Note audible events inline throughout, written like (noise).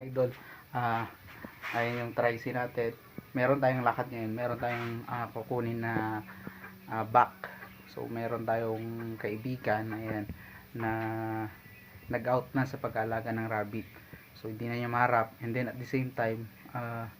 idol ah ayun yung tricy natin. Meron tayong lakad ngayon. Meron tayong ah, kukunin na ah, back. So meron tayong kaibigan ayan na nag out na sa pag-aalaga ng rabbit. So hindi na niya maharap. And then at the same time ah,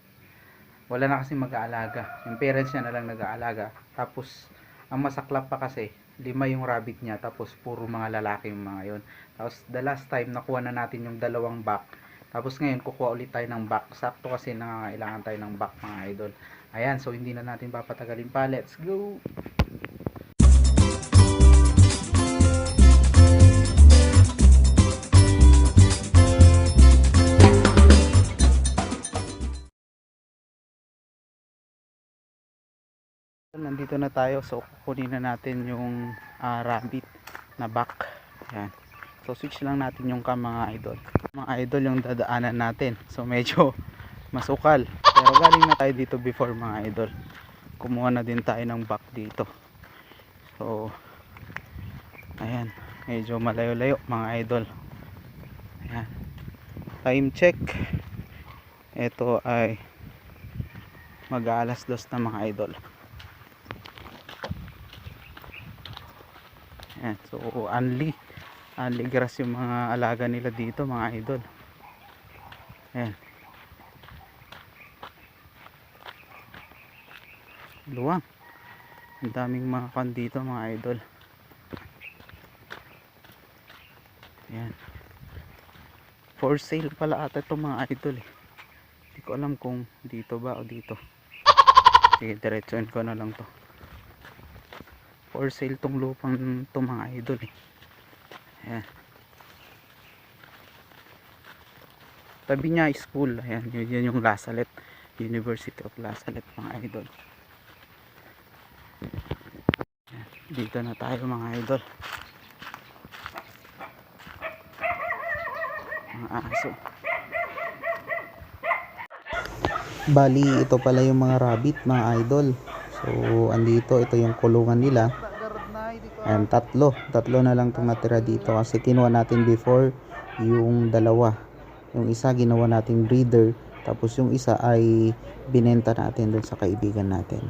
wala na kasi mag-aalaga. Yung parents niya na lang nag-aalaga. Tapos ang masaklap pa kasi lima yung rabbit niya. Tapos puro mga lalaki yung mga yon tapos the last time nakuha na natin yung dalawang back tapos ngayon, kukuha ulit tayo ng back. Sakto kasi nangangailangan tayo ng back mga idol. Ayan, so hindi na natin papatagalin pa. Let's go! Nandito na tayo. So, kukunin na natin yung ah, rabbit na back. Ayan. So, switch lang natin yung cam mga idol. Mga idol yung dadaanan natin. So medyo (laughs) masukal. Pero galing na tayo dito before mga idol. Kumuha na din tayo ng back dito. So ayan. Medyo malayo layo mga idol. Ayan. Time check. Ito ay mag alas dos na mga idol. Ayan. So only only grass yung mga alaga nila dito mga idol. Ayan. Luwang ang daming mga kan dito mga idol. Ayan. For sale pala ata itong mga idol eh. Hindi ko alam kung dito ba o dito. Sige diretsuin ko na lang to. For sale tong lupang to mga idol eh Ayan. Tabi niya school. Ayan, yun, yun yung Lasalet. University of Lasalet mga idol. Ayan, Dito na tayo mga idol. Mga aso. Bali, ito pala yung mga rabbit mga idol. So, andito, ito yung kulungan nila. Ayan, tatlo. Tatlo na lang itong natira dito kasi kinuha natin before yung dalawa. Yung isa ginawa nating breeder. Tapos yung isa ay binenta natin dun sa kaibigan natin.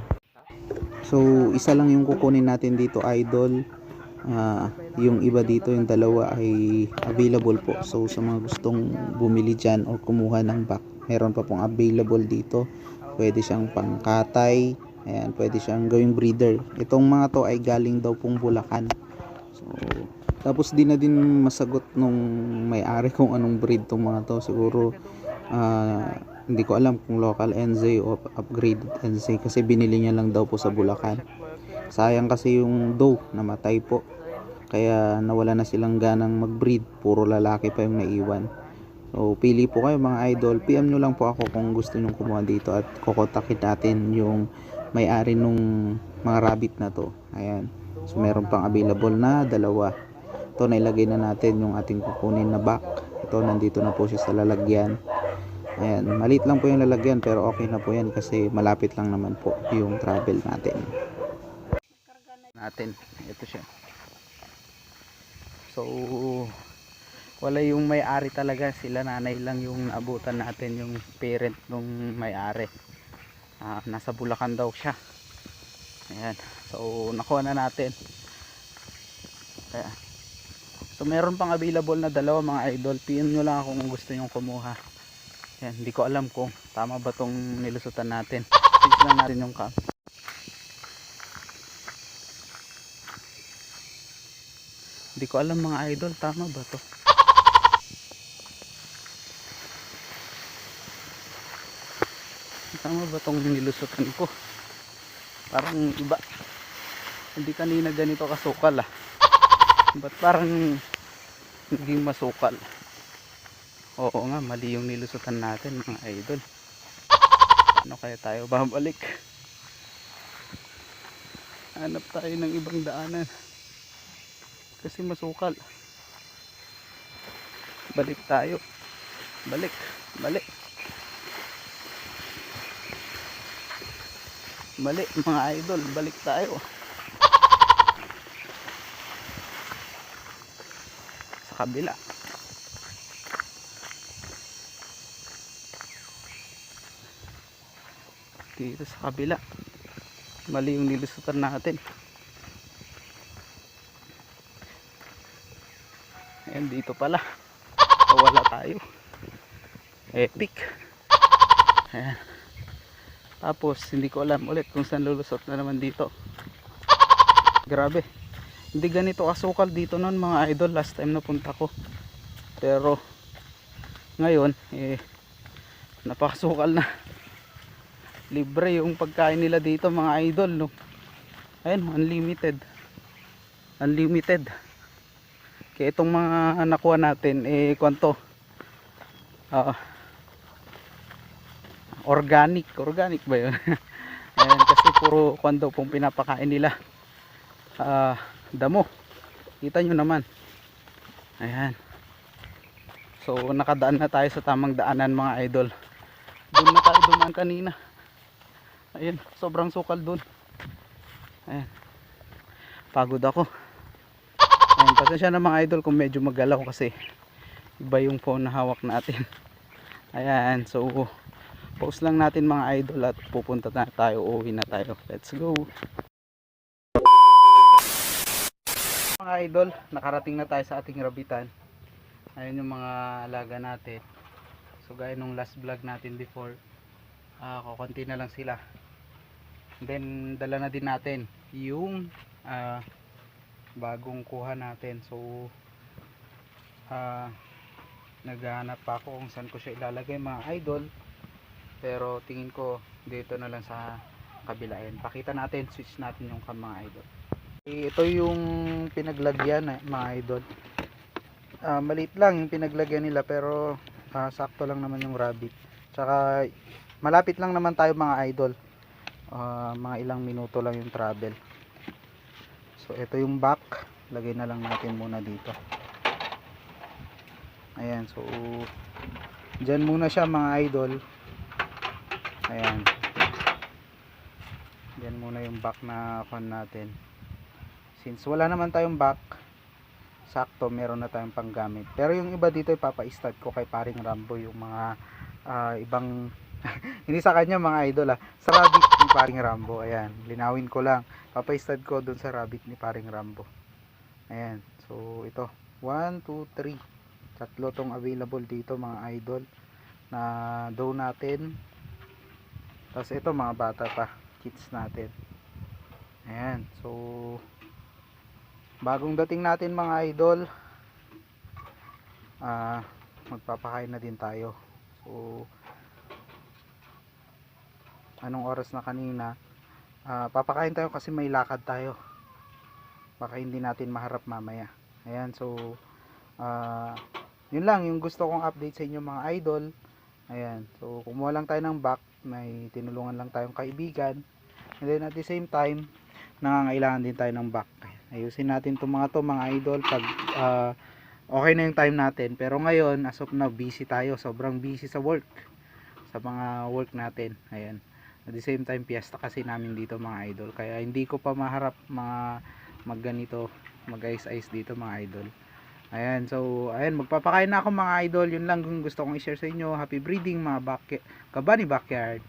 So, isa lang yung kukunin natin dito, idol. Ah, yung iba dito, yung dalawa ay available po. So, sa mga gustong bumili dyan o kumuha ng back, meron pa pong available dito. Pwede siyang pangkatay, Ayan, pwede siyang gawing breeder. Itong mga to ay galing daw pong Bulacan. So, tapos di na din masagot nung may-ari (laughs) kung anong breed tong mga to. Siguro, ah, hindi ko alam kung local NZ o upgraded NZ kasi binili niya lang daw po sa Bulacan. Sayang kasi yung doe namatay po. Kaya nawala na silang ganang mag-breed. Puro lalaki pa yung naiwan. So, pili po kayo mga idol. PM nyo lang po ako kung gusto nyo kumuha dito at kukontakin natin yung may-ari nung mga rabbit na to. Ayan. So, meron pang available na dalawa. Ito, nailagay na natin yung ating kukunin na back. Ito, nandito na po siya sa lalagyan. Ayan. Maliit lang po yung lalagyan pero okay na po yan kasi malapit lang naman po yung travel natin. Natin. Ito siya. So, wala yung may-ari talaga. Sila nanay lang yung abutan natin yung parent nung may-ari ah, nasa Bulacan daw siya. Ayan. So nakuha na natin. Ayan. so meron pang available na dalawa mga idol. PM nyo lang kung gusto nyo kumuha. Ayan, hindi ko alam kung tama ba tong nilusutan natin. Fix lang natin yung cam hindi ko alam mga idol. Tama ba to tama ba tong nilusutan ko? Parang iba. Hindi kanina ganito kasukal ah. Ba't parang naging masukal? Oo nga mali yung nilusutan natin mga idol. Ano kaya tayo babalik? Hanap tayo ng ibang daanan. Kasi masukal. Balik tayo. Balik balik mali mga idol balik tayo. Sa kabila. Dito sa kabila. Mali yung nilusutan natin. Ayan dito pala. Wala tayo. Epic. Ayan tapos hindi ko alam ulit kung saan lulusot na naman dito. Grabe. Hindi ganito kasukal dito noon mga idol last time na punta ko. Pero ngayon eh napakasukal na. Libre yung pagkain nila dito mga idol no? Ayun unlimited. Unlimited. Kaya itong mga nakuha natin eh kwanto? Ah organic organic ba yun (laughs) ayan kasi puro kwando pong pinapakain nila ah damo kita nyo naman ayan so nakadaan na tayo sa tamang daanan mga idol doon na tayo dumaan kanina Ayan, sobrang sukal dun. Ayan. Pagod ako. Ayan, pasensya na mga idol kung medyo magalaw kasi iba yung phone na hawak natin. (laughs) Ayan, so pause lang natin mga idol at pupunta na tayo, uuwi na tayo. Let's go. Mga idol, nakarating na tayo sa ating rabitan. Ayan yung mga alaga natin. So gaya nung last vlog natin before, ah kukunti na lang sila then dala na din natin yung ah, bagong kuha natin so ah, naghahanap pa ako kung saan ko siya ilalagay mga idol pero tingin ko dito na lang sa kabila. Yan pakita natin switch natin yung mga idol. Eh, ito yung pinaglagyan eh, mga idol. Ah, maliit lang yung pinaglagyan nila pero ah, sakto lang naman yung rabbit. Tsaka malapit lang naman tayo mga idol. Ah, mga ilang minuto lang yung travel. So ito yung back. Lagay na lang natin muna dito. Ayan so dyan muna siya mga idol ayan. Dyan muna yung back na kon natin. Since wala naman tayong back sakto meron na tayong panggamit. Pero yung iba dito ipapa-start ko kay paring Rambo yung mga ah, ibang (laughs) hindi sa kanya mga idol ah. Sa rabbit ni paring Rambo. Ayan linawin ko lang. Papaistad ko dun sa rabbit ni paring Rambo. Ayan so ito. 1, 2, 3 tatlo tong available dito mga idol na dough natin tapos ito mga bata pa. Kits natin. Ayan. So bagong dating natin mga idol. Ah magpapakain na din tayo. So anong oras na kanina? Ah, papakain tayo kasi may lakad tayo. Baka hindi natin maharap mamaya. Ayan so ah, yun lang. Yung gusto kong update sa inyo mga idol. Ayan. So kumuha lang tayo ng back may tinulungan lang tayong kaibigan. And then at the same time nangangailangan din tayo ng back. Ayusin natin itong mga to mga idol. Pag ah, okay na yung time natin. Pero ngayon as of now busy tayo. Sobrang busy sa work. Sa mga work natin. Ayan. At the same time piyesta kasi namin dito mga idol. Kaya hindi ko pa maharap mga mag ganito mag ice ice dito mga idol ayan so ayan magpapakain na ako mga idol. Yun lang kung gusto kong i-share sa inyo. Happy breeding mga back kabani backyard